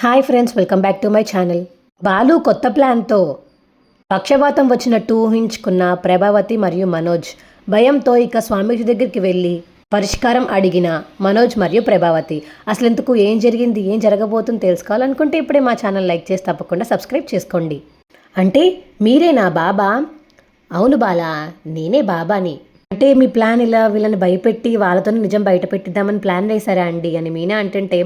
Hi friends welcome back to my channel. Balu కొత్త ప్లాన్తో పక్షవాతం వచ్చినట్టు ఊహించుకున్న ప్రభావతి మరియు మనోజ్ భయంతో ఇక స్వామీజీ దగ్గరికి వెళ్ళి పరిష్కారం అడిగిన మనోజ్ మరియు ప్రభావతి. అసలు ఎందుకు ఏం జరిగింది ఏం జరగబోతుందో తెలుసుకోవాలనుకుంటే ఇప్పుడే మా ఛానల్ లైక్ చేసి తప్పకుండా సబ్స్క్రైబ్ చేసుకోండి. అంటే మీరే నా బాబా? అవును బాలా నేనే బాబాని. అంటే మీ ప్లాన్ ఇలా వీళ్ళని భయపెట్టి వాళ్ళతో నిజం బయట పెట్టిద్దామని ప్లాన్ వేశారా అండి అని మీనా అంటుంటే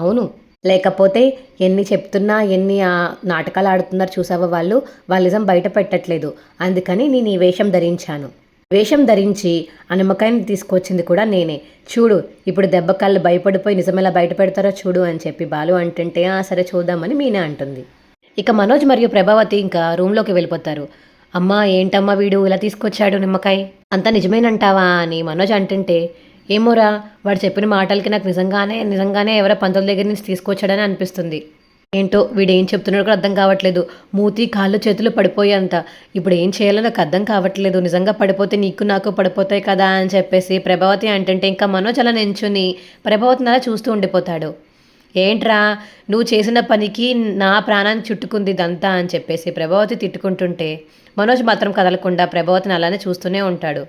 అవును. లేకపోతే ఎన్ని చెప్తున్నా ఎన్ని నాటకాలు ఆడుతున్నారు చూసావా వాళ్ళు? వాళ్ళ నిజం బయట పెట్టట్లేదు. అందుకని నేను ఈ వేషం ధరించాను. వేషం ధరించి ఆ నిమ్మకాయని తీసుకొచ్చింది కూడా నేనే. చూడు ఇప్పుడు దెబ్బకాళ్ళు భయపడిపోయి నిజం ఎలా బయట పెడతారో చూడు అని చెప్పి బాలు అంటుంటే "ఆ, సరే చూద్దామని మీనా అంటుంది. ఇక మనోజ్ మరియు ప్రభావతి ఇంకా రూమ్లోకి వెళ్ళిపోతారు. అమ్మా ఏంటమ్మా వీడు? ఇలా తీసుకొచ్చాడు నిమ్మకాయ. అంతా నిజమేనంటావా? అని మనోజ్ అంటుంటే ఏమోరా వాడు చెప్పిన మాటలకి నాకు నిజంగానే నిజంగానే ఎవరో పంతుల దగ్గర నుంచి తీసుకొచ్చాడని అనిపిస్తుంది. ఏంటో వీడు ఏం చెప్తున్నాడో కూడా అర్థం కావట్లేదు. మూతి కాళ్ళు చేతులు పడిపోయేంత ఇప్పుడు ఏం చేయాలో నాకు అర్థం కావట్లేదు. నిజంగా పడిపోతే నీకు నాకు పడిపోతాయి కదా అని చెప్పేసి ప్రభావతి అంటే ఇంకా మనోజ్ అలా నించుని ప్రభావతిని అలా చూస్తూ ఉండిపోతాడు. ఏంట్రా నువ్వు చేసిన పనికి నా ప్రాణాన్ని చుట్టుకుంది ఇదంతా అని చెప్పేసి ప్రభావతి తిట్టుకుంటుంటే మనోజ్ మాత్రం కదలకుండా ప్రభావతిని అలానే చూస్తూనే ఉంటాడు.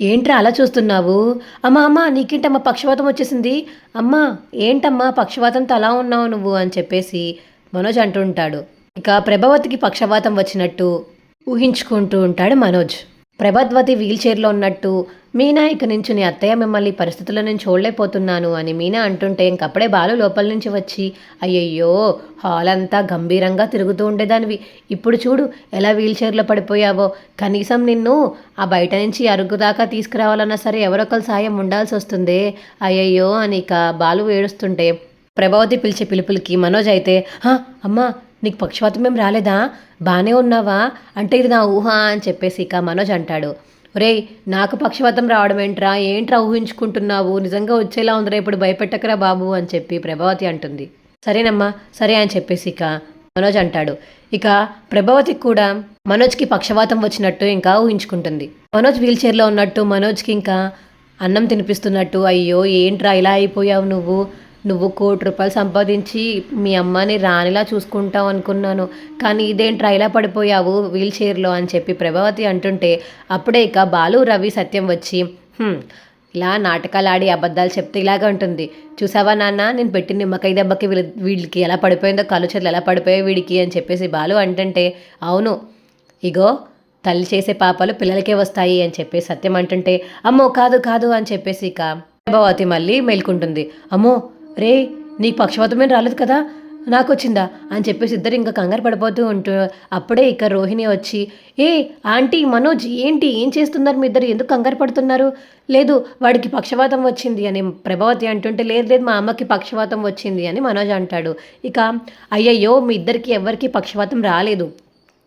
ఏంట్రా అలా చూస్తున్నావు? అమ్మా అమ్మా నీకేంటమ్మా పక్షవాతం వచ్చేసింది? అమ్మా ఏంటమ్మా పక్షవాతంతో అలా ఉన్నావు నువ్వు అని చెప్పేసి మనోజ్ అంటుంటాడు. ఇక ప్రభావతికి పక్షవాతం వచ్చినట్టు ఊహించుకుంటూ ఉంటాడు మనోజ్. ప్రభద్వతి వీల్ చైర్లో ఉన్నట్టు మీనా ఇక నుంచి నీ అత్తయ్య మిమ్మల్ని పరిస్థితుల నుంచి చూడలేకపోతున్నాను అని మీనా అంటుంటే ఇంకప్పుడే బాలు లోపల నుంచి వచ్చి అయ్యయ్యో హాల్ అంతా గంభీరంగా తిరుగుతూ ఉండేదానివి. ఇప్పుడు చూడు ఎలా వీల్చైర్లో పడిపోయావో. కనీసం నిన్ను ఆ బయట నుంచి అరుగు దాకా తీసుకురావాలన్నా సరే ఎవరొకరు సాయం ఉండాల్సి వస్తుందే. అయ్యయ్యో అని ఇక బాలు ఏడుస్తుంటే ప్రభావతి పిలిచే పిలుపులకి మనోజ్ అయితే "హా, అమ్మా నీకు పక్షవాతం ఏం రాలేదా? బాగానే ఉన్నావా? అంటే ఇది నా ఊహ అని చెప్పేసి ఇక మనోజ్ అంటాడు. ఒరేయ్ నాకు పక్షవాతం రావడం ఏంట్రా? ఏంట్రా ఊహించుకుంటున్నావు? నిజంగా వచ్చేలా ఉందిరా ఇప్పుడు భయపెట్టకరా బాబు అని చెప్పి ప్రభావతి అంటుంది. సరేనమ్మా సరే అని చెప్పేసి ఇక మనోజ్ అంటాడు. ఇక ప్రభావతికి కూడా మనోజ్కి పక్షవాతం వచ్చినట్టు ఇంకా ఊహించుకుంటుంది. మనోజ్ వీల్ చైర్లో ఉన్నట్టు మనోజ్కి ఇంకా అన్నం తినిపిస్తున్నట్టు అయ్యో ఏంట్రా ఇలా అయిపోయావు నువ్వు? నువ్వు కోటి రూపాయలు సంపాదించి మీ అమ్మని రానిలా చూసుకుంటావు అనుకున్నాను. కానీ ఇదేంట్రా ఇలా పడిపోయావు వీల్ చైర్లో అని చెప్పి ప్రభావతి అంటుంటే అప్పుడే ఇక బాలు రవి సత్యం వచ్చి ఇలా నాటకాలు ఆడి అబద్ధాలు చెప్తే ఇలాగే ఉంటుంది. చూసావా నాన్న నేను పెట్టిన నిమ్మకాయ దెబ్బకి వీళ్ళ వీళ్ళకి ఎలా పడిపోయిందో కళ్ళు చేతులు ఎలా పడిపోయాయి వీడికి అని చెప్పేసి బాలు అంటుంటే అవును ఇగో తల్లి చేసే పాపాలు పిల్లలకే వస్తాయి అని చెప్పేసి సత్యం అంటుంటే అమ్మో కాదు కాదు అని చెప్పేసి ఇక ప్రభావతి మళ్ళీ మేల్కుంటుంది. అమ్మో రే నీకు పక్షవాతమేం రాలేదు కదా? నాకు వచ్చిందా అని చెప్పేసి ఇద్దరు ఇంకా కంగారు పడిపోతూ ఉంటూ అప్పుడే ఇక రోహిణి వచ్చి ఏ ఆంటీ మనోజ్ ఏంటి ఏం చేస్తున్నారు మీ ఇద్దరు? ఎందుకు కంగారు పడుతున్నారు? లేదు వాడికి పక్షవాతం వచ్చింది అని ప్రభావతి అంటుంటే లేదు లేదు మా అమ్మకి పక్షవాతం వచ్చింది అని మనోజ్ అంటాడు. ఇక అయ్యయ్యో మీ ఇద్దరికి ఎవరికి పక్షవాతం రాలేదు.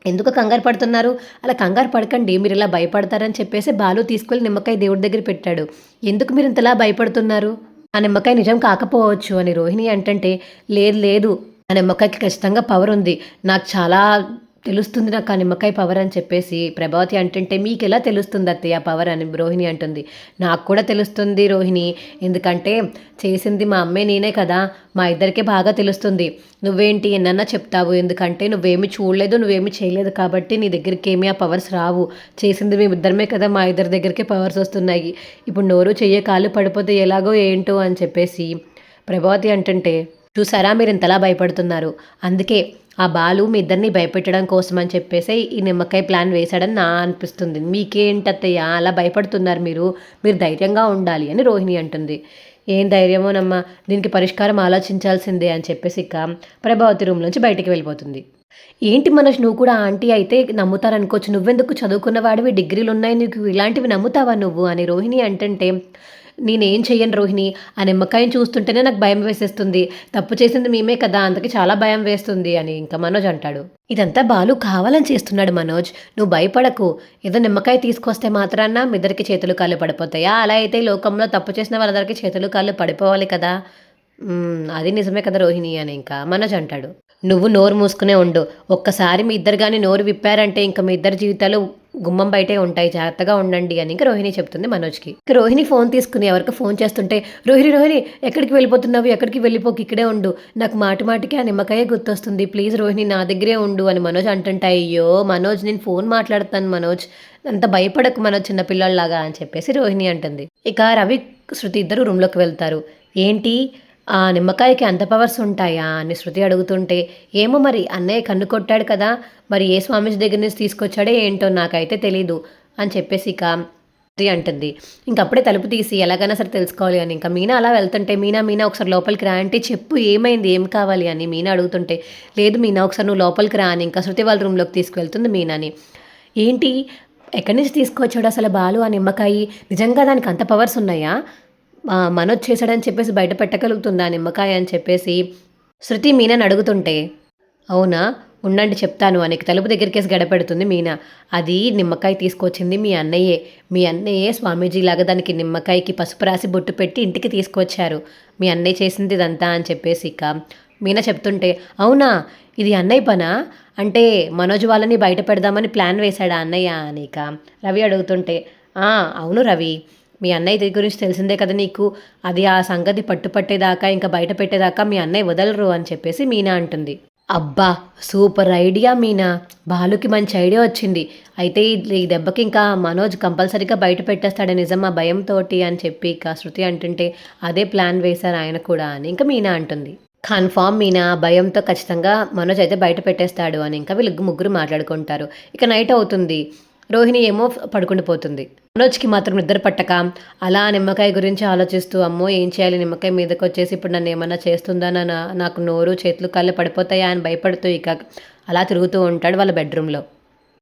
ఎందుకు కంగారు పడుతున్నారు? అలా కంగారు పడకండి మీరు ఇలా భయపడతారని చెప్పేసి బాలు తీసుకెళ్ళి నిమ్మకాయ దేవుడి దగ్గర పెట్టాడు. ఎందుకు మీరు ఇంతలా భయపడుతున్నారు? ఆ నిమ్మకాయ నిజం కాకపోవచ్చు అని రోహిణి అంటే లేదు లేదు ఆ నిమ్మకాయకి ఖచ్చితంగా పవర్ ఉంది. నాకు చాలా తెలుస్తుంది నాకు ఆ నిమ్మకాయ పవర్ అని చెప్పేసి ప్రభావతి అంటుంటే మీకు ఎలా తెలుస్తుంది అత్తయ్య పవర్ అని రోహిణి అంటుంది. నాకు కూడా తెలుస్తుంది రోహిణి ఎందుకంటే చేసింది మా అమ్మే నేనే కదా మా ఇద్దరికే బాగా తెలుస్తుంది. నువ్వేంటి ఎన్నన్నా చెప్తావు ఎందుకంటే నువ్వేమి చూడలేదు నువ్వేమి చేయలేదు కాబట్టి నీ దగ్గరికి ఏమీ ఆ పవర్స్ రావు. చేసింది మేము ఇద్దరమే కదా మా ఇద్దరి దగ్గరికి పవర్స్ వస్తున్నాయి. ఇప్పుడు నోరు చెయ్య కాలు పడిపోతే ఎలాగో ఏంటో అని చెప్పేసి ప్రభావతి అంటుంటే చూసారా? మీరు ఇంతలా భయపడుతున్నారు. అందుకే ఆ బాలు మీ ఇద్దరిని భయపెట్టడం కోసం అని చెప్పేసి ఈ నిమ్మకాయ ప్లాన్ వేశాడని నా అనిపిస్తుంది. మీకేంటత్తయ్య? అలా భయపడుతున్నారు మీరు. మీరు ధైర్యంగా ఉండాలి అని రోహిణి అంటుంది. ఏం ధైర్యమోనమ్మా? దీనికి పరిష్కారం ఆలోచించాల్సిందే అని చెప్పేసి ఇక ప్రభావతి రూమ్ నుంచి బయటికి వెళ్ళిపోతుంది. ఏంటి మనష్ నువ్వు కూడా ఆంటీ అయితే నమ్ముతారనుకోవచ్చు. నువ్వెందుకు చదువుకున్న వాడివి డిగ్రీలు ఉన్నాయి నీకు ఇలాంటివి నమ్ముతావా నువ్వు? అని రోహిణి అంటుంటే నేనేం చెయ్యను రోహిణి? ఆ నిమ్మకాయని చూస్తుంటేనే నాకు భయం వేసేస్తుంది. తప్పు చేసింది మేమే కదా అందుకే చాలా భయం వేస్తుంది అని ఇంకా మనోజ్ అంటాడు. ఇదంతా బాలు కావాలని చేస్తున్నాడు మనోజ్. నువ్వు భయపడకు. ఏదో నిమ్మకాయ తీసుకొస్తే మాత్రాన మీ ఇద్దరికి చేతులు కాళ్ళు పడిపోతాయా? అలా అయితే లోకంలో తప్పు చేసిన వాళ్ళందరికీ చేతులు కాళ్ళు పడిపోవాలి కదా. అది నిజమే కదా రోహిణి అని ఇంకా మనోజ్ అంటాడు. నువ్వు నోరు మూసుకునే ఉండు. ఒక్కసారి మీ ఇద్దరు కానీ నోరు విప్పారంటే ఇంకా మీ ఇద్దరు జీవితాలు గుమ్మం బయటే ఉంటాయి జాగ్రత్తగా ఉండండి అని ఇంకా రోహిణి చెప్తుంది మనోజ్కి. రోహిణి ఫోన్ తీసుకుని ఎవరికి ఫోన్ చేస్తుంటే రోహిణి రోహిణి ఎక్కడికి వెళ్ళిపోతున్నావు? ఎక్కడికి వెళ్ళిపోకి? ఇక్కడే ఉండు. నాకు మాటి మాటికి ఆ నిమ్మకాయ గుర్తొస్తుంది. ప్లీజ్ రోహిణి నా దగ్గరే ఉండు అని మనోజ్ అంటుంటా అయ్యో మనోజ్ నేను ఫోన్ మాట్లాడతాను మనోజ్. అంత భయపడకు మనోజ్ చిన్నపిల్లల్లాగా అని చెప్పేసి రోహిణి అంటుంది. ఇక రవి శృతి ఇద్దరు రూమ్లోకి వెళ్తారు. ఏంటి? ఆ నిమ్మకాయకి అంత పవర్స్ ఉంటాయా అని శృతి అడుగుతుంటే ఏమో మరి అన్నయ్య కన్ను కొట్టాడు కదా మరి ఏ స్వామీజీ దగ్గర నుంచి తీసుకొచ్చాడో ఏంటో నాకైతే తెలీదు అని చెప్పేసి ఇక అంటుంది. ఇంకప్పుడే తలుపు తీసి ఎలాగైనా సరే తెలుసుకోవాలి అని ఇంకా మీనా అలా వెళ్తుంటే మీనా మీనా ఒకసారి లోపలికి రా అంటే చెప్పు ఏమైంది ఏం కావాలి అని మీనా అడుగుతుంటే లేదు మీనా ఒకసారి నువ్వు లోపలికి రా అని ఇంకా శృతి వాళ్ళ రూమ్లోకి తీసుకువెళ్తుంది మీనాని. ఏంటి ఎక్కడి నుంచి తీసుకొచ్చాడు అసలు బాలు ఆ నిమ్మకాయి? నిజంగా దానికి అంత పవర్స్ ఉన్నాయా? మనోజ్ చేశాడని చెప్పేసి బయట పెట్టగలుగుతుందా నిమ్మకాయ అని చెప్పేసి శృతి మీనని అడుగుతుంటే అవునా? ఉండండి చెప్తాను అని తలుపు దగ్గరికేసి గడపెడుతుంది మీనా. అది నిమ్మకాయ తీసుకొచ్చింది మీ అన్నయ్యే. మీ అన్నయ్యే స్వామీజీ లాగా దానికి నిమ్మకాయకి పసుపు రాసి బొట్టు పెట్టి ఇంటికి తీసుకొచ్చారు. మీ అన్నయ్య చేసింది ఇదంతా అని చెప్పేసి ఇక మీనా చెప్తుంటే అవునా? ఇది అన్నయ్య పనా? అంటే మనోజ్ వాళ్ళని బయట పెడదామని ప్లాన్ వేశాడా అన్నయ్య? అని ఇక రవి అడుగుతుంటే అవును రవి. మీ అన్నయ్య దగ్గర గురించి తెలిసిందే కదా నీకు? అది ఆ సంగతి పట్టుపట్టేదాకా ఇంకా బయట పెట్టేదాకా మీ అన్నయ్య వదలరు అని చెప్పేసి మీనా అంటుంది. అబ్బా సూపర్ ఐడియా మీనా. బాలుకి మంచి ఐడియా వచ్చింది. అయితే ఈ- దెబ్బకి ఇంకా మనోజ్ కంపల్సరీగా బయట పెట్టేస్తాడు నిజం ఆ భయంతో అని చెప్పి ఇక శృతి అంటుంటే అదే ప్లాన్ వేశారు ఆయన కూడా అని ఇంకా మీనా అంటుంది. కన్ఫామ్ మీనా భయంతో ఖచ్చితంగా మనోజ్ అయితే బయట పెట్టేస్తాడు అని ఇంకా వీళ్ళు ముగ్గురు మాట్లాడుకుంటారు. ఇక నైట్ అవుతుంది. రోహిణి ఏమో పడుకుండిపోతుంది. మనోజ్కి మాత్రం నిద్ర పట్టక. అలా నిమ్మకాయ గురించి ఆలోచిస్తూ అమ్మో ఏం చేయాలి? నిమ్మకాయ మీదకి వచ్చేసి ఇప్పుడు నన్ను ఏమన్నా చేస్తుందా? నా నాకు నోరు చేతులు కళ్ళు పడిపోతాయా? అని భయపడుతూ ఇక అలా తిరుగుతూ ఉంటాడు వాళ్ళ బెడ్రూమ్లో.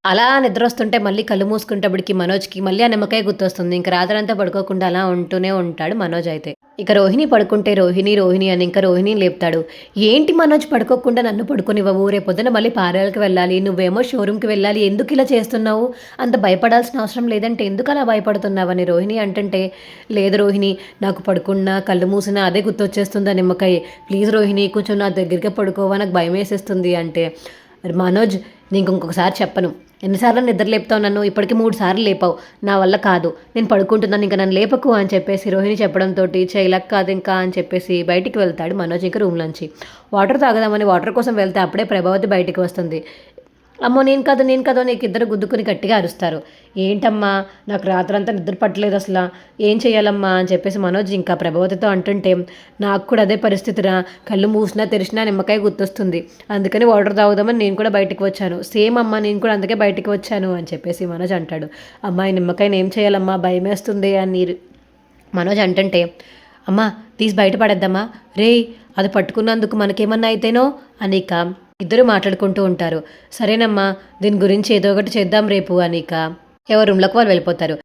అలా నిద్ర వస్తుంటే మళ్ళీ కళ్ళు మూసుకుంటప్పటికి మనోజ్కి మళ్ళీ ఆ నిమ్మకాయ గుర్తొస్తుంది. ఇంకా రాత్రంతా పడుకోకుండా అలా ఉంటూనే ఉంటాడు మనోజ్ అయితే. ఇక రోహిణి పడుకుంటే రోహిణి రోహిణి అని ఇంకా రోహిణి లేపుతాడు. ఏంటి మనోజ్ పడుకోకుండా నన్ను పడుకునివ్వవు? రేపు పొద్దున మళ్ళీ పార్లర్కి వెళ్ళాలి. నువ్వేమో షోరూమ్కి వెళ్ళాలి. ఎందుకు ఇలా చేస్తున్నావు? అంత భయపడాల్సిన అవసరం లేదంటే ఎందుకు అలా భయపడుతున్నావు అని రోహిణి అంటుంటే లేదు రోహిణి నాకు పడుకున్నా కళ్ళు మూసినా అదే గుర్తొచ్చేస్తుంది ఆ నిమ్మకాయ. ప్లీజ్ రోహిణి కొంచెం నా దగ్గరికి పడుకోవా? నాకు భయం వేసేస్తుంది అంటే మనోజ్ నీకు ఇంకొకసారి చెప్పను. ఎన్నిసార్లు నిద్ర లేపుతావు నన్ను? ఇప్పటికి మూడు సార్లు లేపావు. నా వల్ల కాదు. నేను పడుకుంటున్నాను. ఇంకా నన్ను లేపకు అని చెప్పేసి రోహిణి చెప్పడంతో చేయలక్ కాదు ఇంకా అని చెప్పేసి బయటికి వెళ్తాడు మనోజ్ ఇంకా రూమ్లోంచి వాటర్ తాగదామని వాటర్ కోసం వెళ్తే అప్పుడే ప్రభావతి బయటికి వస్తుంది. అమ్మో నేను కాదు నేను కాదు నీకు ఇద్దరు గుద్దుకుని గట్టిగా అరుస్తారు. ఏంటమ్మా నాకు రాత్రంతా నిద్ర పట్టలేదు అసలు. ఏం చేయాలమ్మా అని చెప్పేసి మనోజ్ ఇంకా ప్రభావతితో అంటుంటే నాకు కూడా అదే పరిస్థితిరా. కళ్ళు మూసినా తెరిచినా నిమ్మకాయ గుర్తొస్తుంది. అందుకని వాటర్ తాగుదామని నేను కూడా బయటికి వచ్చాను. సేమ్ అమ్మా నేను కూడా అందుకే బయటకు వచ్చాను అని చెప్పేసి మనోజ్ అంటాడు. అమ్మాయి నిమ్మకాయని ఏం చేయాలమ్మా భయం వేస్తుంది అని మనోజ్ అంటుంటే అమ్మా తీసి బయటపడేద్దామా రే అది పట్టుకున్నందుకు మనకేమన్నా అయితేనో? అనిక ఇద్దరు మాట్లాడుకుంటూ ఉంటారు. సరేనమ్మా దీని గురించి ఏదో ఒకటి చేద్దాం రేపు అనిక ఎవరు రూమ్లోకి వాళ్ళు వెళ్ళిపోతారు.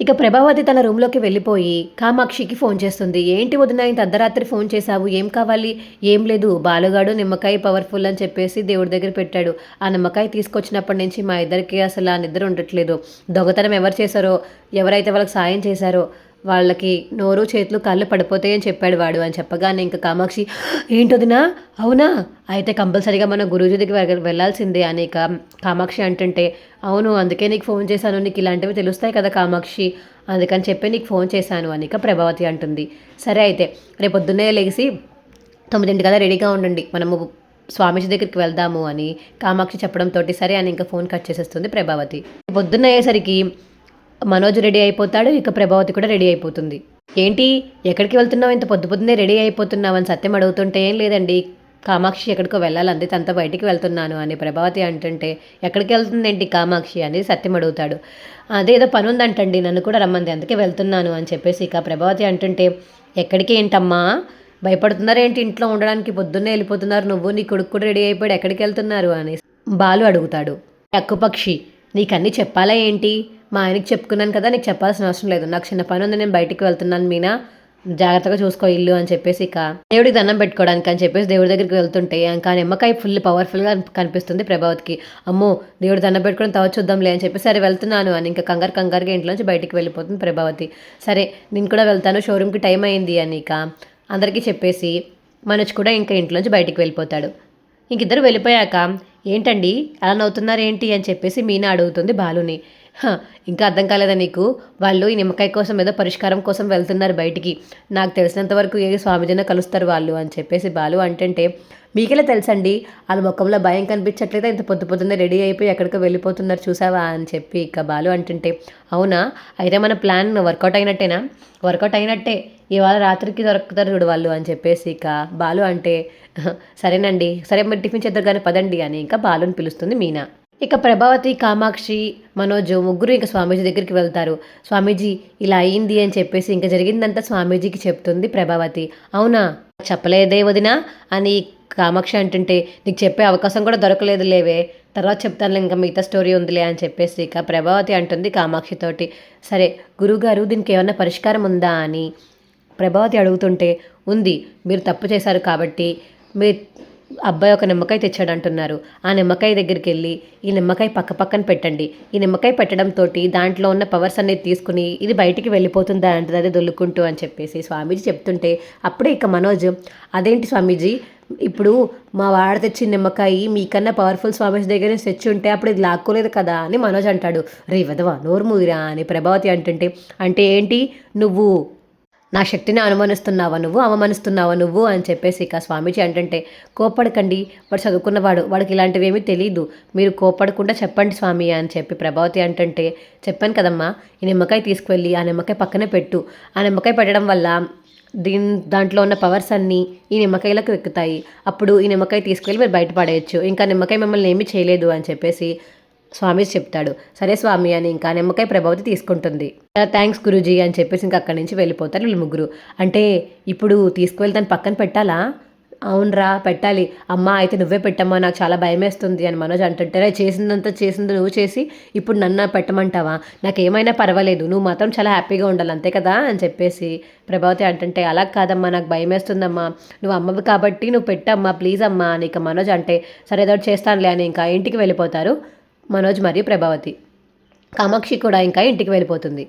ఇక ప్రభావతి తన రూమ్లోకి వెళ్ళిపోయి కామాక్షికి ఫోన్ చేస్తుంది. ఏంటి వదిన ఇంత అర్ధరాత్రి ఫోన్ చేశావు? ఏం కావాలి? ఏం లేదు బాలుగాడు నిమ్మకాయ పవర్ఫుల్ అని చెప్పేసి దేవుడి దగ్గర పెట్టాడు. ఆ నిమ్మకాయ తీసుకొచ్చినప్పటి నుంచి మా ఇద్దరికి అసలు ఆ నిద్ర ఉండట్లేదు. దొంగతనం ఎవరు చేశారో ఎవరైతే వాళ్ళకి సాయం చేశారో వాళ్ళకి నోరు చేతులు కళ్ళు పడిపోతాయని చెప్పాడు వాడు అని చెప్పగానే ఇంకా కామాక్షి ఏంటొదినా అవునా? అయితే కంపల్సరీగా మన గురూజీ దగ్గర వెళ్ళాల్సిందే అని ఇక కామాక్షి అంటుంటే అవును అందుకే నీకు ఫోన్ చేశాను. నీకు ఇలాంటివి తెలుస్తాయి కదా కామాక్షి. అందుకని చెప్పి నీకు ఫోన్ చేశాను అని ఇక ప్రభావతి అంటుంది. సరే అయితే రేపు పొద్దున్నే లేచి తొమ్మిదింటి కదా రెడీగా ఉండండి. మనము స్వామీజీ దగ్గరికి వెళ్దాము అని కామాక్షి చెప్పడంతో సరే అని ఇంకా ఫోన్ కట్ చేసేస్తుంది ప్రభావతి. పొద్దున్న అయ్యేసరికి మనోజ్ రెడీ అయిపోతాడు ఇక ప్రభావతి కూడా రెడీ అయిపోతుంది. ఏంటి? ఎక్కడికి వెళ్తున్నావు? ఇంత పొద్దు పొద్దున్నే రెడీ అయిపోతున్నావు అని సత్యం అడుగుతుంటే ఏం లేదండి. కామాక్షి ఎక్కడికో వెళ్ళాలి అంతే తనతో బయటికి వెళ్తున్నాను అని ప్రభావతి అంటుంటే ఎక్కడికి వెళ్తుందేంటి కామాక్షి అని సత్యం అడుగుతాడు. అదేదో పని ఉందంటండి నన్ను కూడా రమ్మంది అందుకే వెళ్తున్నాను అని చెప్పేసి ఇక ప్రభావతి అంటుంటే ఎక్కడికి ఏంటమ్మా? భయపడుతున్నారు ఏంటి ఇంట్లో ఉండడానికి పొద్దున్నే వెళ్ళిపోతున్నారు నువ్వు నీ కొడుకు కూడా రెడీ అయిపోయాడు ఎక్కడికి వెళ్తున్నారు అని బాలు అడుగుతాడు. అక్కుపక్షి నీకన్నీ చెప్పాలా ఏంటి? మా ఆయనకి చెప్పుకున్నాను కదా నీకు చెప్పాల్సిన అవసరం లేదు. నాకు చిన్న పని ఉంది నేను బయటికి వెళ్తున్నాను మీనా. జాగ్రత్తగా చూసుకో ఇల్లు అని చెప్పేసి ఇక. దేవుడికి దండం పెట్టుకోవడానికి అని చెప్పేసి దేవుడి దగ్గరికి వెళ్తుంటే ఇంకా నిమ్మకాయ ఫుల్ పవర్ఫుల్గా కనిపిస్తుంది ప్రభావత్కి. అమ్మో దేవుడి దండం పెట్టుకొని తవ చూద్దాంలే అని చెప్పి సరే వెళ్తున్నాను అని ఇంకా కంగారు కంగారుగా ఇంట్లోంచి బయటికి వెళ్ళిపోతుంది ప్రభావతి. సరే నేను కూడా వెళ్తాను షోరూమ్కి టైం అయింది అని ఇక అందరికీ చెప్పేసి మనోజ్ కూడా ఇంకా ఇంట్లోంచి బయటికి వెళ్ళిపోతాడు. ఇంకిద్దరు వెళ్ళిపోయాక ఏంటండి అలా నవ్వుతున్నారేంటి? అని చెప్పేసి మీనా అడుగుతుంది బాలుని. ఇంకా అర్థం కాలేదా నీకు? వాళ్ళు ఈ నిమ్మకాయ కోసం ఏదో పరిష్కారం కోసం వెళ్తున్నారు బయటికి. నాకు తెలిసినంత వరకు ఏ స్వామిజీన కలుస్తారు వాళ్ళు అని చెప్పేసి బాలు అంటుంటే మీకెలా తెలుసండి? వాళ్ళ ముఖంలో భయం కనిపించట్లేదా? ఇంత పొద్దు పొద్దున్నే రెడీ అయిపోయి ఎక్కడికో వెళ్ళిపోతున్నారు చూసావా? అని చెప్పి ఇక బాలు అంటుంటే అవునా? అయితే మన ప్లాన్ వర్కౌట్ అయినట్టేనా? వర్కౌట్ అయినట్టే. ఇవాళ రాత్రికి దొరుకుతారు చూడు వాళ్ళు అని చెప్పేసి ఇక బాలు అంటే సరేనండి. సరే మరి టిఫిన్ చేద్దరు కానీ పదండి అని ఇంకా బాలుని పిలుస్తుంది మీనా. ఇక ప్రభావతి కామాక్షి మనోజ్ ముగ్గురు ఇంకా స్వామీజీ దగ్గరికి వెళ్తారు. స్వామీజీ ఇలా అయింది అని చెప్పేసి ఇంకా జరిగిందంతా స్వామీజీకి చెప్తుంది ప్రభావతి. అవునా? చెప్పలేదే వదినా అని కామాక్షి అంటుంటే నీకు చెప్పే అవకాశం కూడా దొరకలేదు లేవే. తర్వాత చెప్తాను ఇంకా మిగతా స్టోరీ ఉందిలే అని చెప్పేసి ఇక ప్రభావతి అంటుంది కామాక్షితోటి సరే గురువుగారు దీనికి ఏమన్నా పరిష్కారం ఉందా అని ప్రభావతి అడుగుతుంటే ఉంది. మీరు తప్పు చేశారు కాబట్టి మీ అబ్బాయి ఒక నిమ్మకాయ తెచ్చాడు అంటున్నారు ఆ నిమ్మకాయ దగ్గరికి వెళ్ళి ఈ నిమ్మకాయ పక్క పక్కన పెట్టండి. ఈ నిమ్మకాయ పెట్టడంతో దాంట్లో ఉన్న పవర్స్ అనేది తీసుకుని ఇది బయటికి వెళ్ళిపోతుందా అంటది అదే దొల్లుకుంటూ అని చెప్పేసి స్వామీజీ చెప్తుంటే అప్పుడే ఇక మనోజ్ అదేంటి స్వామీజీ? ఇప్పుడు మా వాడ తెచ్చిన నిమ్మకాయ మీకన్నా పవర్ఫుల్ స్వామీజీ దగ్గర నుంచి తెచ్చి ఉంటే అప్పుడు ఇది లాక్కోలేదు కదా అని మనోజ్ అంటాడు. రే వదవా నోరు మూదిరా అని ప్రభావతి అంటుంటే అంటే ఏంటి? నువ్వు నా శక్తిని అనుమానిస్తున్నావా నువ్వు? అవమానిస్తున్నావా నువ్వు? అని చెప్పేసి ఇక స్వామీజీ అంటే కోపడకండి వాడు చదువుకున్నవాడు వాడికి ఇలాంటివి ఏమీ తెలియదు మీరు కోపడకుండా చెప్పండి స్వామి అని చెప్పి ప్రభావతి అంటే చెప్పాను కదమ్మా ఈ నిమ్మకాయ తీసుకువెళ్ళి ఆ నిమ్మకాయ పక్కనే పెట్టు. ఆ నిమ్మకాయ పెట్టడం వల్ల దీని దాంట్లో ఉన్న పవర్స్ అన్నీ ఈ నిమ్మకాయలకు ఎక్కుతాయి. అప్పుడు ఈ నిమ్మకాయ తీసుకెళ్ళి మీరు బయటపడేయచ్చు ఇంకా నిమ్మకాయ మిమ్మల్ని ఏమీ చేయలేదు అని చెప్పేసి స్వామి చెప్తాడు. సరే స్వామి అని ఇంకా నిమ్మకాయ ప్రభావతి తీసుకుంటుంది. థ్యాంక్స్ గురూజీ అని చెప్పేసి ఇంకా అక్కడి నుంచి వెళ్ళిపోతారు వీళ్ళు ముగ్గురు అంటే ఇప్పుడు తీసుకువెళ్ళి పక్కన పెట్టాలా? అవునరా పెట్టాలి. అమ్మా అయితే నువ్వే పెట్టమ్మా నాకు చాలా భయం వేస్తుంది అని మనోజ్ అంటుంటే "రే, చేసిందంతా చేసింది నువ్వు చేసి ఇప్పుడు నన్ను పెట్టమంటావా? నాకు ఏమైనా పర్వాలేదు. నువ్వు మాత్రం చాలా హ్యాపీగా ఉండాలి అంతే కదా? అని చెప్పేసి ప్రభావతి అంటుంటే అలా కాదమ్మా నాకు భయం వేస్తుందమ్మా నువ్వు అమ్మవి కాబట్టి నువ్వు పెట్టమ్మా ప్లీజ్ అమ్మా అని ఇక మనోజ్ అంటే సరే ఏదో చేస్తానులే అని ఇంకా ఇంటికి వెళ్ళిపోతారు. మనోజ్ మరియు ప్రభావతి. కామాక్షి కూడా ఇంకా ఇంటికి వెళ్ళిపోతుంది.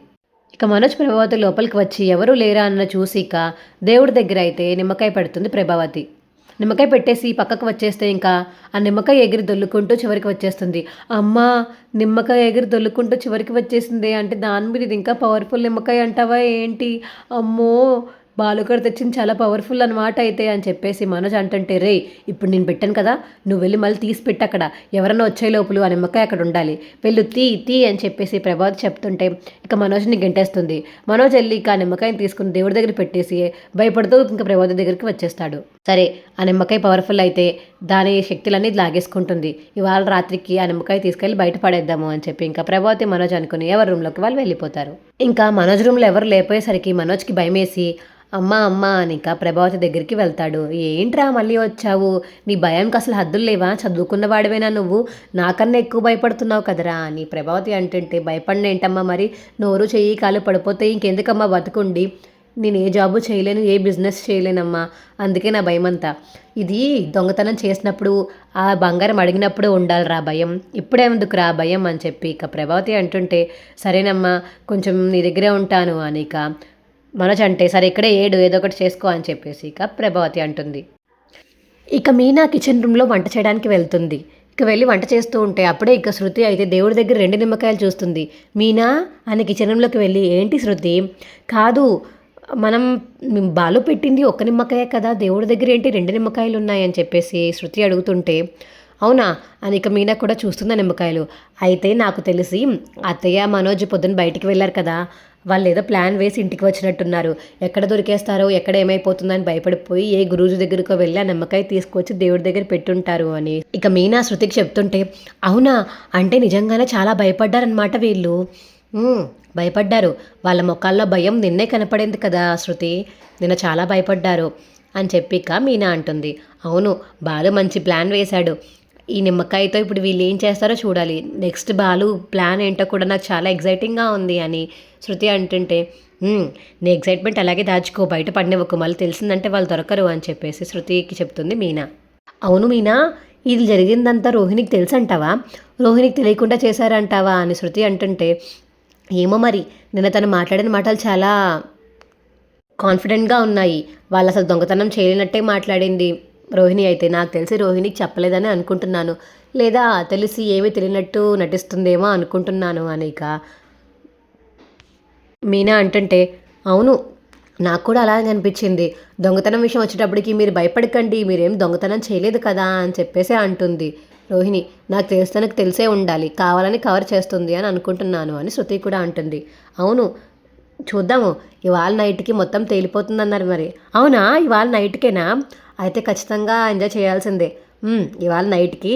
ఇక మనోజ్ ప్రభావతి లోపలికి వచ్చి ఎవరు లేరా అన్న చూసి దేవుడి దగ్గర అయితే నిమ్మకాయ పెడుతుంది ప్రభావతి. నిమ్మకాయ పెట్టేసి పక్కకు వచ్చేస్తే ఇంకా ఆ నిమ్మకాయ ఎగిరి దొల్లుకుంటూ చివరికి వచ్చేస్తుంది. అమ్మా నిమ్మకాయ ఎగిరి దొల్లుకుంటూ చివరికి వచ్చేసింది అంటే దాని మీద ఇది ఇంకా పవర్ఫుల్ నిమ్మకాయ అంటావా ఏంటి? అమ్మో బాలుగారు తెచ్చింది చాలా పవర్ఫుల్ అనమాట అయితే అని చెప్పేసి మనోజ్ అంటుంటే రే ఇప్పుడు నేను పెట్టాను కదా నువ్వు వెళ్ళి మళ్ళీ తీసి పెట్టి అక్కడ. ఎవరన్నా వచ్చే లోపల ఆ నిమ్మకాయ అక్కడ ఉండాలి. వెళ్ళు తీ తీ అని చెప్పేసి ప్రభాత్ చెప్తుంటే ఇక మనోజ్ని గెంటేస్తుంది. మనోజ్ వెళ్ళి ఇక ఆ నిమ్మకాయని తీసుకుని దేవుడి దగ్గర పెట్టేసి భయపడుతూ ఇంకా ప్రభాత్ దగ్గరికి వచ్చేస్తాడు. సరే ఆ నిమ్మకాయ పవర్ఫుల్ అయితే దాని శక్తులన్నీ లాగేసుకుంటుంది. ఇవాళ రాత్రికి ఆ నిమ్మకాయ తీసుకెళ్ళి బయట పడేద్దాము అని చెప్పి ఇంకా ప్రభావతి మనోజ్ అనుకుని ఎవరి రూమ్లోకి వాళ్ళు వెళ్ళిపోతారు. ఇంకా మనోజ్ రూమ్లో ఎవరు లేపోయేసరికి మనోజ్కి భయమేసి అమ్మ అమ్మ అని ఇంకా ప్రభావతి దగ్గరికి వెళ్తాడు. ఏంట్రా మళ్ళీ వచ్చావు? నీ భయంకి అసలు హద్దులు లేవా? చదువుకున్న వాడివేనా నువ్వు? నాకన్నా ఎక్కువ భయపడుతున్నావు కదరా? అని ప్రభావతి అంటుంటే భయపడిన ఏంటమ్మా మరి? నోరు చెయ్యి కాలు పడిపోతే ఇంకెందుకమ్మా బతుకుండి? నేను ఏ జాబు చేయలేను ఏ బిజినెస్ చేయలేనమ్మా. అందుకే నా భయం అంతా ఇది దొంగతనం చేసినప్పుడు ఆ బంగారం అడిగినప్పుడు ఉండాలిరా భయం. ఇప్పుడేందుకు రా భయం అని చెప్పి ఇక ప్రభావతి అంటుంటే సరేనమ్మా కొంచెం నీ దగ్గరే ఉంటాను అని ఇక మనోజ్ అంటే సరే ఇక్కడే ఏడు ఏదో ఒకటి చేసుకో అని చెప్పేసి ఇక ప్రభావతి అంటుంది. ఇక మీనా కిచెన్ రూమ్లో వంట చేయడానికి వెళ్తుంది. ఇక వెళ్ళి వంట చేస్తూ ఉంటే అప్పుడే ఇక శృతి అయితే దేవుడి దగ్గర రెండు నిమ్మకాయలు చూస్తుంది. మీనా అని కిచెన్ రూమ్లోకి వెళ్ళి ఏంటి శృతి? కాదు మనం బాలు పెట్టింది ఒక నిమ్మకాయ కదా దేవుడి దగ్గర ఏంటి రెండు నిమ్మకాయలు ఉన్నాయని చెప్పేసి శృతి అడుగుతుంటే అవునా? అని ఇక మీనా కూడా చూస్తున్న నిమ్మకాయలు. అయితే నాకు తెలిసి అత్తయ్య మనోజ్ పొద్దున్న బయటికి వెళ్ళారు కదా వాళ్ళు ఏదో ప్లాన్ వేసి ఇంటికి వచ్చినట్టున్నారు. ఎక్కడ దొరికేస్తారో ఎక్కడ ఏమైపోతుందని భయపడిపోయి ఏ గురూజు దగ్గరకో వెళ్ళి ఆ నిమ్మకాయ తీసుకొచ్చి దేవుడి దగ్గర పెట్టుంటారు అని. ఇక మీనా శృతికి చెప్తుంటే అవునా? అంటే నిజంగానే చాలా భయపడ్డారనమాట వీళ్ళు. భయపడ్డారు. వాళ్ళ ముఖాల్లో భయం నిన్నే కనపడింది కదా శృతి. నిన్న చాలా భయపడ్డారు అని చెప్పి మీనా అంటుంది. అవును బాలు మంచి ప్లాన్ వేశాడు. ఈ నిమ్మకాయతో ఇప్పుడు వీళ్ళు ఏం చేస్తారో చూడాలి. నెక్స్ట్ బాలు ప్లాన్ ఏంటో కూడా నాకు చాలా ఎగ్జైటింగ్గా ఉంది అని శృతి అంటుంటే నీ ఎగ్జైట్మెంట్ అలాగే దాచుకో. బయట పడినవ్వకు మళ్ళీ తెలిసిందంటే వాళ్ళు దొరకరు అని చెప్పేసి శృతికి చెప్తుంది మీనా. అవును మీనా ఇది జరిగిందంతా రోహిణికి తెలుసంటావా? రోహిణికి తెలియకుండా చేశారంటావా? అని శృతి అంటుంటే ఏమో మరి. నిన్న తను మాట్లాడిన మాటలు చాలా కాన్ఫిడెంట్గా ఉన్నాయి. వాళ్ళు అసలు దొంగతనం చేయలేనట్టే మాట్లాడింది రోహిణి అయితే. నాకు తెలిసి రోహిణికి చెప్పలేదని అనుకుంటున్నాను. లేదా తెలిసి ఏమీ తెలియనట్టు నటిస్తుందేమో అనుకుంటున్నాను అనిక. మీనా అంటుంటే అవును నాకు కూడా అలాగే అనిపించింది. దొంగతనం విషయం వచ్చేటప్పటికి మీరు భయపడకండి. మీరేం దొంగతనం చేయలేదు కదా అని చెప్పేసి అంటుంది. రోహిణి నాకు తెలిస్తే నాకు తెలిసే ఉండాలి. కావాలని కవర్ చేస్తుంది అని అనుకుంటున్నాను అని శృతి కూడా అంటుంది. అవును చూద్దాము. ఇవాళ నైట్కి మొత్తం తేలిపోతుంది అన్నారు మరి. అవునా? ఇవాళ నైట్కేనా? అయితే ఖచ్చితంగా ఎంజాయ్ చేయాల్సిందే. ఇవాళ నైట్కి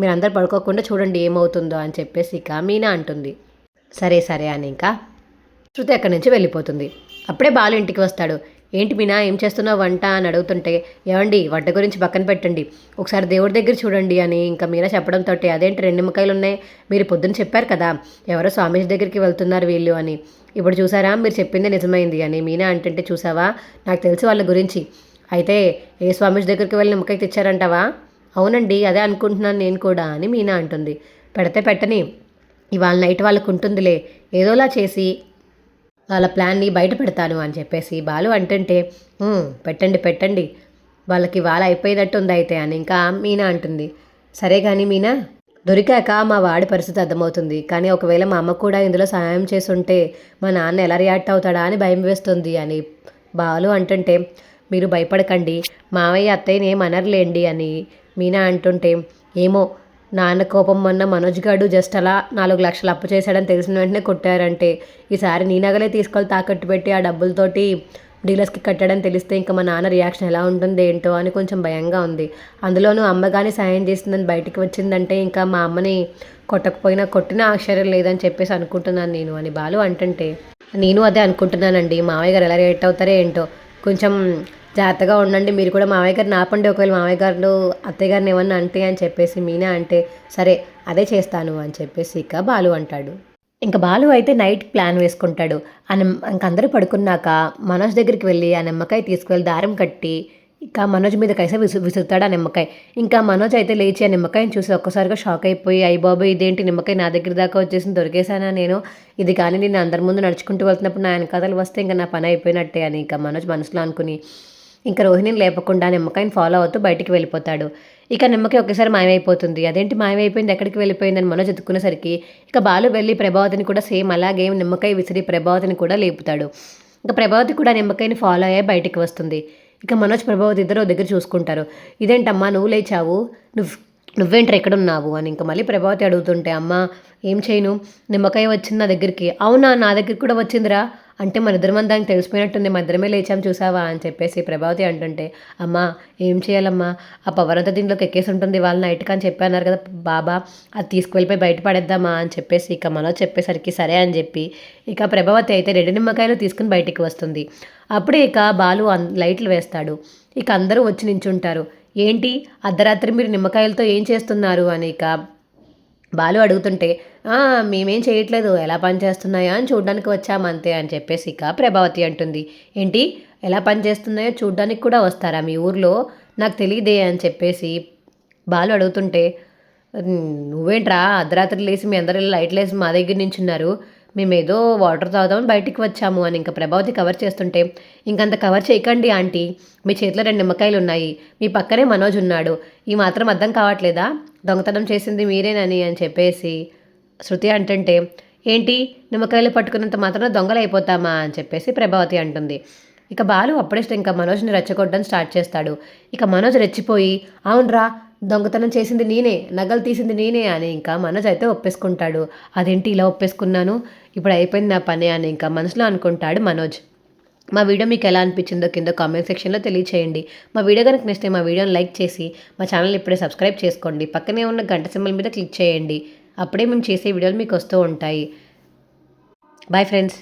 మీరందరు పడుకోకుండా చూడండి ఏమవుతుందో అని చెప్పేసి ఇక మీనా అంటుంది. సరే సరే అని ఇంకా శృతి అక్కడి నుంచి వెళ్ళిపోతుంది. అప్పుడే బాలు ఇంటికి వస్తాడు. ఏంటి మీనా ఏం చేస్తున్నావు వంట అని అడుగుతుంటే ఏమండి వంట గురించి పక్కన పెట్టండి. ఒకసారి దేవుడి దగ్గర చూడండి అని ఇంకా మీనా చెప్పడంతో అదేంటి రెండు నిమ్మకాయలు ఉన్నాయి మీరు పొద్దున్న చెప్పారు కదా ఎవరో స్వామీజీ దగ్గరికి వెళ్తున్నారు వీళ్ళు అని. ఇప్పుడు చూసారా మీరు చెప్పింది నిజమైంది అని మీనా అంటుంటే చూసావా? నాకు తెలిసి వాళ్ళ గురించి. అయితే ఏ స్వామీజీ దగ్గరికి వెళ్ళి నిమ్మకాయ తెచ్చారంటావా? అవునండి అదే అనుకుంటున్నాను నేను కూడా అని మీనా అంటుంది. పెడితే పెట్టని ఇవాళ నైట్ వాళ్ళకు ఉంటుందిలే ఏదోలా చేసి వాళ్ళ ప్లాన్ని బయట పెడతాను అని చెప్పేసి బాలు అంటుంటే పెట్టండి పెట్టండి. వాళ్ళకి వాళ్ళ అయిపోయినట్టు ఉంది అయితే అని ఇంకా మీనా అంటుంది. సరే కానీ మీనా దొరికాక మా వాడి పరిస్థితి అర్థమవుతుంది. కానీ ఒకవేళ మా అమ్మ కూడా ఇందులో సహాయం చేసుంటే మా నాన్న ఎలా రియాక్ట్ అవుతాడా అని భయం వేస్తుంది అని బాలు అంటుంటే మీరు భయపడకండి. మావయ్య అత్తయ్యని ఏం అని మీనా అంటుంటే ఏమో నాన్న కోపం మొన్న మనోజ్ గారు జస్ట్ అలా నాలుగు లక్షలు అప్పు చేశాడని తెలిసిన వెంటనే కొట్టారంటే ఈసారి నీ నగలే తీసుకొని తాకట్టు పెట్టి ఆ డబ్బులతోటి డీలర్స్కి కట్టాడని తెలిస్తే ఇంకా మా నాన్న రియాక్షన్ ఎలా ఉంటుంది ఏంటో అని కొంచెం భయంగా ఉంది. అందులోనూ అమ్మ కానీ సాయం చేసిందని బయటికి వచ్చిందంటే ఇంకా మా అమ్మని కొట్టకపోయినా కొట్టిన ఆశ్చర్యం లేదని చెప్పేసి అనుకుంటున్నాను నేను అని బాలు అంటుంటే నేను అదే అనుకుంటున్నానండి మావయ్య గారు ఎలా రియాక్ట్ అవుతారో ఏంటో కొంచెం జాగ్రత్తగా ఉండండి. మీరు కూడా మామయ్య గారిని ఆపండి. ఒకవేళ మామయ్య గారు అత్తయ్య గారిని ఏమన్నా అంటే అని చెప్పేసి మీనా అంటే సరే అదే చేస్తాను అని చెప్పేసి ఇక బాలు అంటాడు. ఇంకా బాలు అయితే నైట్ ప్లాన్ వేసుకుంటాడు. ఆ ఇంకందరూ ఇంక పడుకున్నాక మనోజ్ దగ్గరికి వెళ్ళి ఆ నిమ్మకాయ తీసుకువెళ్ళి దారం కట్టి ఇంకా మనోజ్ మీద కైసా విసు విసురుతాడు ఆ నిమ్మకాయ. ఇంకా మనోజ్ అయితే లేచి ఆ నిమ్మకాయని చూసి ఒక్కసారిగా షాక్ అయిపోయి అయ్యి బాబు ఇదేంటి నిమ్మకాయ నా దగ్గర దాకా వచ్చేసి దొరికేసానా నేను? ఇది కానీ నేను అందరి ముందు నడుచుకుంటూ వెళ్తున్నప్పుడు నా వెనకాతలు వస్తే ఇంకా నా పని అయిపోయినట్టే అని ఇంకా మనోజ్ మనసులో అనుకుని ఇంకా రోహిణిని లేపకుండా నిమ్మకాయని ఫాలో అవుతూ బయటికి వెళ్ళిపోతాడు. ఇక నిమ్మకాయ ఒకేసారి మాయమైపోతుంది. అదేంటి మాయమైపోయింది? ఎక్కడికి వెళ్ళిపోయిందని మనోజ్ ఎత్తుకునేసరికి ఇక బాలు వెళ్ళి ప్రభావతిని కూడా సేమ్ అలాగే నిమ్మకాయ విసిరి ప్రభావతిని కూడా లేపుతాడు. ఇంకా ప్రభావతి కూడా నిమ్మకాయని ఫాలో అయ్యి బయటికి వస్తుంది. ఇక మనోజ్ ప్రభావతి ఇద్దరు దగ్గర చూసుకుంటారు. ఇదేంటమ్మా? నువ్వు లేచావు. నువ్వు నువ్వేంట్రా ఎక్కడ ఉన్నావు అని ఇంకా మళ్ళీ ప్రభావతి అడుగుతుంటే అమ్మ ఏం చేయను? నిమ్మకాయ వచ్చింది నా దగ్గరికి. అవునా? నా దగ్గరికి కూడా వచ్చిందిరా. అంటే మన ఇద్దరం దానికి తెలిసిపోయినట్టుంది మన ఇద్దరమే లేచాం చూసావా? అని చెప్పేసి ప్రభావతి అంటుంటే అమ్మా ఏం చేయాలమ్మా? ఆ పవర్ అంతా దీంట్లోకి ఎక్కేసి ఉంటుంది వాళ్ళ నైట్కి అని చెప్పి అన్నారు కదా బాబా అది తీసుకువెళ్ళిపోయి బయట పడేద్దామా? అని చెప్పేసి ఇక మనోజ్ చెప్పేసరికి సరే అని చెప్పి ఇక ప్రభావతి అయితే రెండు నిమ్మకాయలు తీసుకుని బయటికి వస్తుంది. అప్పుడే ఇక బాలు లైట్లు వేస్తాడు. ఇక అందరూ వచ్చి నించుంటారు. ఏంటి? అర్ధరాత్రి మీరు నిమ్మకాయలతో ఏం చేస్తున్నారు? అని ఇక బాలు అడుగుతుంటే మేమేం చేయట్లేదు ఎలా పనిచేస్తున్నాయా అని చూడడానికి వచ్చాము అంతే అని చెప్పేసి ఇక ప్రభావతి అంటుంది. ఏంటి ఎలా పని చేస్తున్నాయో చూడడానికి కూడా వస్తారా మీ ఊర్లో? నాకు తెలియదే అని చెప్పేసి బాలు అడుగుతుంటే నువ్వేంట్రా? అర్ధరాత్రి లేసి మీ అందరూ లైట్లు వేసి మా దగ్గర నించున్నారు. మేము ఏదో వాటర్ తాగుదామని బయటికి వచ్చాము అని ఇంకా ప్రభావతి కవర్ చేస్తుంటే ఇంకంత కవర్ చేయకండి ఆంటీ. మీ చేతిలో రెండు నిమ్మకాయలు ఉన్నాయి. మీ పక్కనే మనోజ్ ఉన్నాడు. ఈ మాత్రం అర్థం కావట్లేదా? దొంగతనం చేసింది మీరేనని అని చెప్పేసి శృతి అంటుంటే ఏంటి? నిమ్మకాయలు పట్టుకున్నంత మాత్రం దొంగలు అయిపోతామా? అని చెప్పేసి ప్రభావతి అంటుంది. ఇక బాలు అప్పుడే ఇంకా మనోజ్ని రెచ్చగొట్టడం స్టార్ట్ చేస్తాడు. ఇక మనోజ్ రెచ్చిపోయి అవునరా దొంగతనం చేసింది నేనే నగలు తీసింది నేనే అని ఇంకా మనోజ్ అయితే ఒప్పేసుకుంటాడు. అదేంటి ఇలా ఒప్పేసుకున్నాను? ఇప్పుడు అయిపోయింది నా పని అని ఇంకా మనసులో అనుకుంటాడు మనోజ్. మా వీడియో మీకు ఎలా అనిపించిందో కింద కామెంట్ సెక్షన్లో తెలియచేయండి. మా వీడియో కనుక నచ్చితే మా వీడియోని లైక్ చేసి మా ఛానల్ ఇప్పుడే సబ్స్క్రైబ్ చేసుకోండి. పక్కనే ఉన్న గంట సింబల్ మీద క్లిక్ చేయండి. అప్పుడే మేము చేసే వీడియోలు మీకు వస్తూ ఉంటాయి. Bye friends.